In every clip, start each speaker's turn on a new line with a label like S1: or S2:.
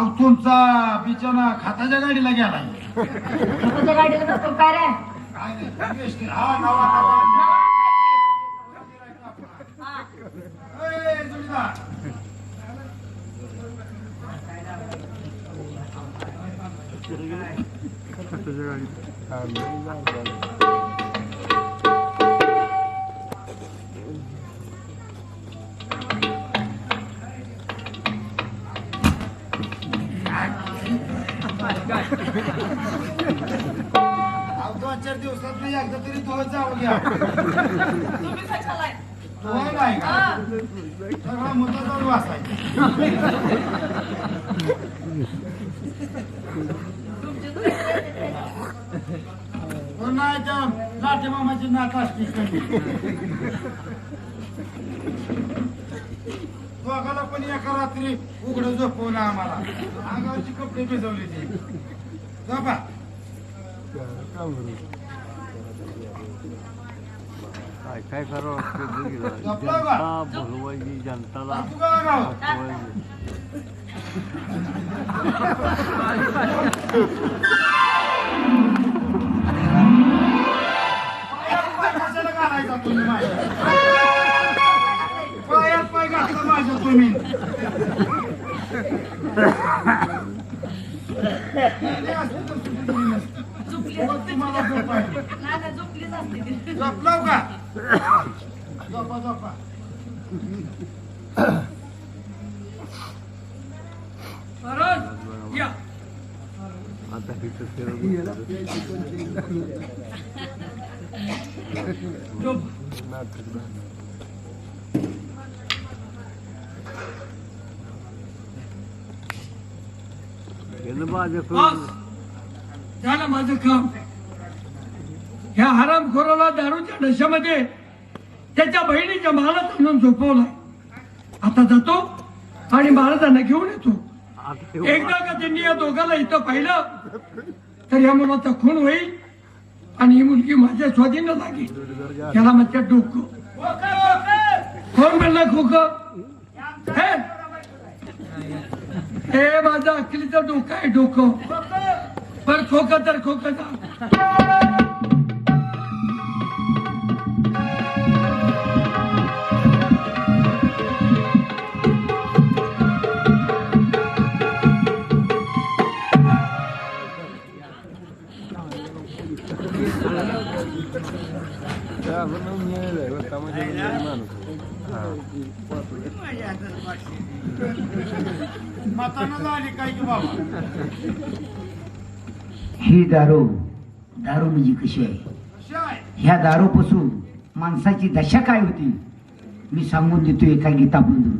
S1: अहो तुमचा बिचाना खाताच्या गाडीला गेला
S2: तुझ्या गाडीला बसून काय रे
S1: काय नाही. हा नवा नवा ए, जोडीदार. घ्या
S3: तुम्ही कशाला
S1: तो नाही का? सगळा मुद्दा चालू असायचा. तो नाही लाटे मामाची नात असते दोघाला पण एका रात्री उघडं झोपवलं आम्हाला. अंगावरची कपडे भिजवले ते. झोपा
S4: काय काय करावं लागतं
S1: झोपला का?
S4: जनता बोलवायची जनताला
S1: तू का गाव
S4: हटवायची.
S1: पायात पाय कशाला घालायचा तुम्ही माझ्या? पायात पाय घातला माझ्या तुम्ही हे असते तर सुट्टी दिली नसती.
S3: झोपली
S1: मग तुम्हाला झोप आहे.
S3: नाही नाही, झोपलीच असते ती
S1: झोपलाव का झोपा झोपा
S4: आता इथं फिरवलं. नाटक झालं. गेलं माझं
S5: बस झालं माझं काम ह्या हरामखोराला दारूच्या नशेमध्ये त्याच्या बहिणीच्या मालात आणून झोपवला. आता जातो आणि महाराजांना घेऊन येतो. एकदा का त्यांनी या दोघाला इथं पाहिलं तर या मुलाचा खून होईल आणि ही मुलगी माझ्या स्वाधीन लागेल. त्याला म्हणतात डोकं. कोण म्हणलं खोक? हे? माझं अखिलीचं डोकं आहे डोकं. पण खोकं तर खोकं
S6: दारू दारू म्हणजे कशी आहे? ह्या दारूपासून माणसाची दशा काय होती? मी सांगून देतो एका गीतामधून.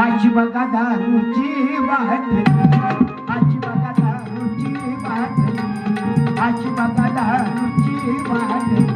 S6: आजी बघा दारूची वाट आजी बघा दारूची वाट आजी बघा दारूची वाट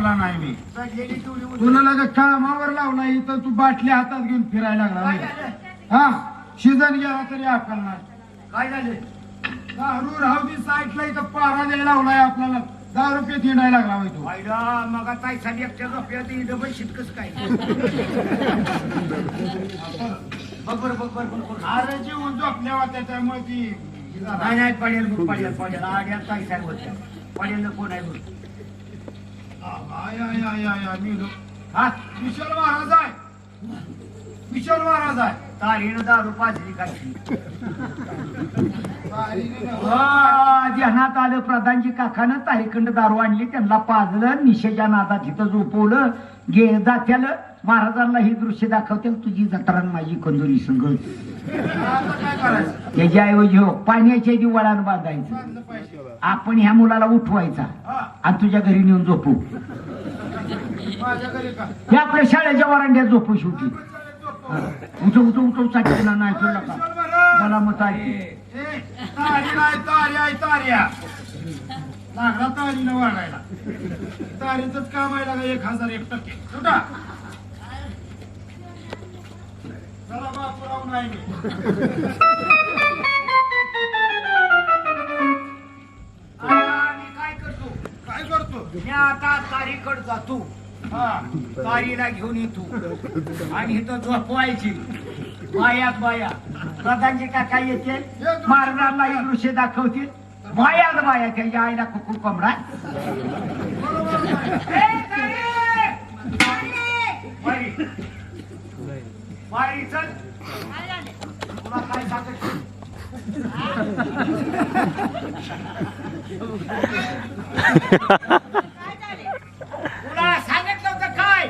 S1: मारला नाही मी. तुला लगे कामावर लावला इथं? तू बाटली हातात घेऊन फिरायला लागला. हा? शिजन गेला तरी अक्कल नाही.
S6: काय झाले?
S1: दारू राहू साईडला इथं पारा द्यायला लावलाय आपल्याला. दहा रुपये हिंडायला लागला होय तू.
S6: मग एखादी एकट्या झोप्यात डबल शिटकस काय?
S1: अरे जीवन त्याच्यामुळे ती.
S6: नाही नाही पडेल बघ पडेल पडेल. आड्यात काय काय होत पडेल कोण आहे बघ.
S1: आय, आय, आय, आय, आय, मी
S6: हा
S1: विशाल महाराज आहे विशाल महाराज आहे
S6: तारीनं दारू पाजली काय ध्यानात आलं प्रधानजी काकानं तारीखंड दारू आणली त्यांना पाजलं निशेच्या नादात तिथं झोपवलं गे जात्याला महाराजांना ही दृश्य दाखवते तुझी जत्रा माझी कंदुरी संघ त्याच्याऐवजी हो पाण्याच्या आधी वळण बांधायचं. आपण ह्या मुलाला उठवायचा आणि तुझ्या घरी नेऊन झोपू. हे आपल्या शाळेच्या वरांड्यात झोपू शेवटी. उठव उठव उठवसाठी नाही तुला का मला मत आहे
S1: लागला तारीनं वाढायला. तारीच काम आहे लागा एक हजार एक टक्के. चला बापूराव नाही मी.
S6: आता मी काय करतो?
S1: काय करतो?
S6: मी आता तारीकड जातो.
S1: हा.
S6: तारीला घेऊन येतो. आणि इथं झोपवायची. बायात बाया प्रधानजी काका येते? महाराजांना ही दृश्य दाखवतील. बायात बाया त्याच्या आईला कुकू कमरा सांगत
S3: काय
S6: तुला सांगितलं होतं काय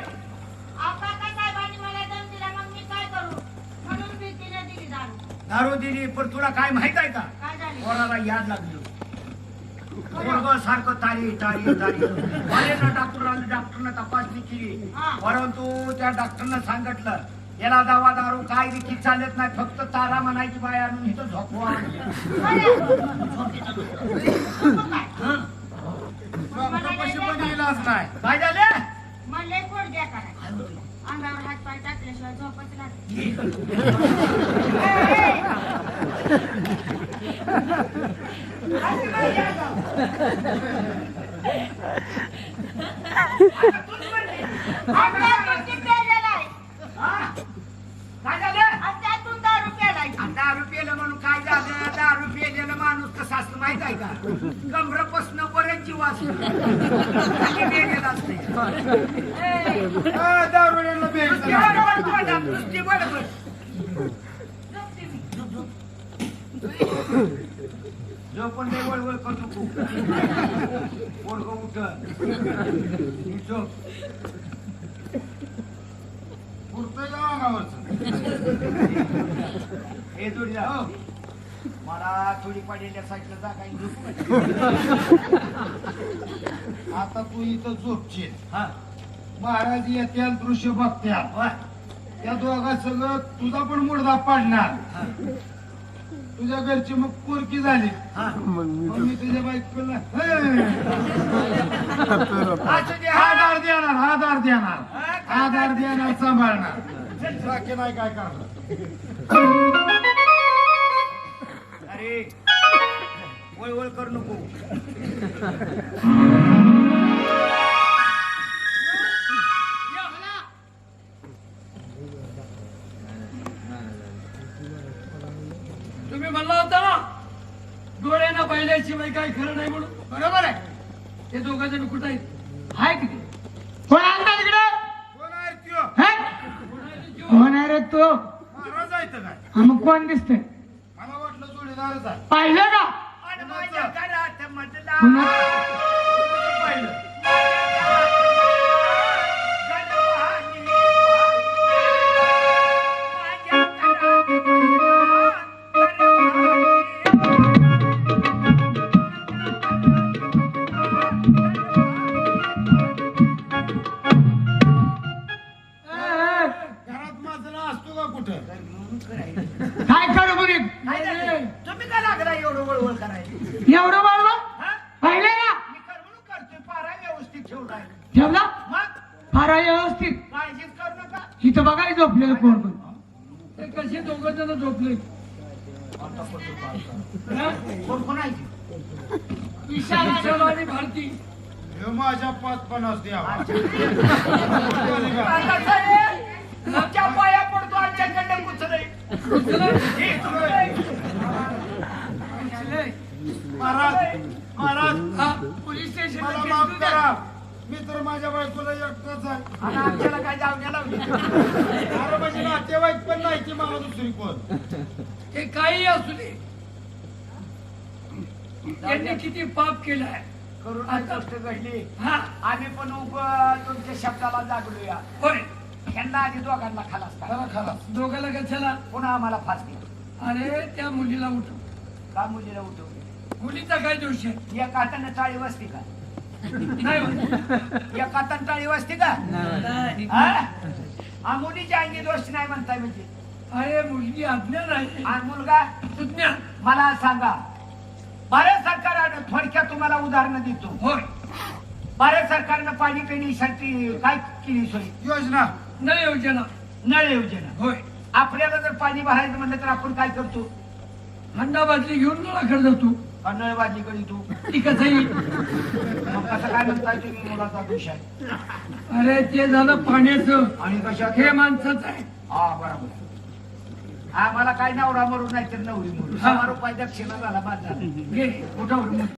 S3: आपा काय साहेबांनी मला दम दिला मग मी काय? करू म्हणून मी तिने दिली दारू
S6: दारू दिली पण तुला काय माहीत आहे का? कोणाला याद लागली. सारखं तारी तारी तारी. मला डॉक्टरांनी डॉक्टरनं तपासणी केली. परंतु त्या डॉक्टरनं सांगितलं याला दवा दारू काय देखील चालत नाही फक्त तारा म्हणायची बाय आणून इथं झोपवा. काय झालं?
S3: म्हणले पोट द्या करायचं अंगावर हात पाय टाकल्याशिवाय झोपच लागते
S6: कसं असतं माहीत आहे का? कमरपासून बरेच जीव असतो. असते
S1: दारुड्याला.
S6: जो पण लय वळवळ करतो पोरगं झोप.
S1: पुरतंय अंगावरचं?
S6: हे जोडीदार
S1: हो.
S6: मला थोडी पडलेल्या साईडला जागा आहे, झोप.
S1: आता तू इथं झोपशील.
S6: हा,
S1: महाराज येत्या दृश्य बघत्या.
S6: वा.
S1: त्या दोघा सगळं तुझा पण मुडदा पाडणार. तुझ्या घरची मग पोरकी झाली.
S4: मग मी
S1: मग मी तुझ्या बायकोला हे,
S6: असू दे, हा.
S1: आधार देणार आधार देणार. आधार देणार सांभाळणार. बाकी नाही काय करणार.
S6: अरे वळवळ करू नको.
S5: तुम्ही म्हणला होता ना डोळ्यानं पाहिल्याशिवाय काय खरं नाही म्हणून.
S6: बरोबर आहे.
S5: ते दोघं जण कुठं आहेत? हाय किती
S2: कोण आणता तिकडे?
S1: कोण आहे त्यो?
S2: हे? कोण आहे रे तो?
S1: महाराज आहे इथं काय?
S2: हा, मग कोण दिसतंय
S1: मला वाटलं जोडीदारच आहे
S2: पाहिलं
S6: आणि माझ्या घरात मधला
S1: पाहिलं?
S2: कोण
S6: कोण आहे
S5: विशाल आणि भारती
S1: हे माझ्या पाच पन्नास
S6: साहेब, आमच्या पाया पडतो कुचलंय.
S1: महाराज महाराज
S5: पोलीस केस
S1: माफ
S5: द्या.
S1: करा मी तर माझ्या बायकोला एकटाच आहे
S6: आणि आमच्याला काय लावली
S1: अरे म्हणजे नातेवाईक पण नाही की मला दुसरी कोण
S5: असू दे त्यांनी किती पाप केलाय.
S6: करुणा गोष्ट घडली.
S5: हा.
S6: आम्ही पण उग तुमच्या शब्दाला जागलोया
S5: होय.
S6: ह्यांना आधी दोघांना खालास
S1: खरा खरा
S5: दोघाला कशाला
S6: पुन्हा आम्हाला फास दिला
S5: अरे त्या मुलीला उठव.
S6: का मुलीला उठवली
S5: मुलीचा काय दोष आहे?
S6: या कातानं टाळी वाजते का?
S5: नाही होत.
S6: या कातानं टाळी वाजते का? हा? आ, मुलीच्या अंगी दोष नाही म्हणताय म्हणजे.
S5: अरे मुलगी अज्ञान आहे.
S6: आणि मुलगा
S5: सुज्ञान
S6: मला सांगा भारत सरकार थोडक्यात तुम्हाला उदाहरण देतो.
S5: होय.
S6: भारत सरकारनं पाणी पिण्यासाठी काय केली सोय?
S1: योजना.
S5: न योजना.
S6: नळ योजना.
S5: होय.
S6: आपल्याला जर पाणी भरायचं म्हणलं तर आपण काय करतो?
S5: हंडा बाजली घेऊन नळाकडे जातो.
S6: का नळबाजी करी तू?
S5: ती कसं येईल
S6: मग कसं काय म्हणताय तुम्ही मुलाचा दोष आहे
S5: अरे ते झालं पाण्याचं.
S6: आणि कशात
S5: हे माणसाचं आहे.
S6: हा बरोबर. आम्हाला काय नवरा मरून नाही तर नवरी मरून
S5: हा.
S6: शंभर रुपये दक्षिणा झाला
S5: घे उठव.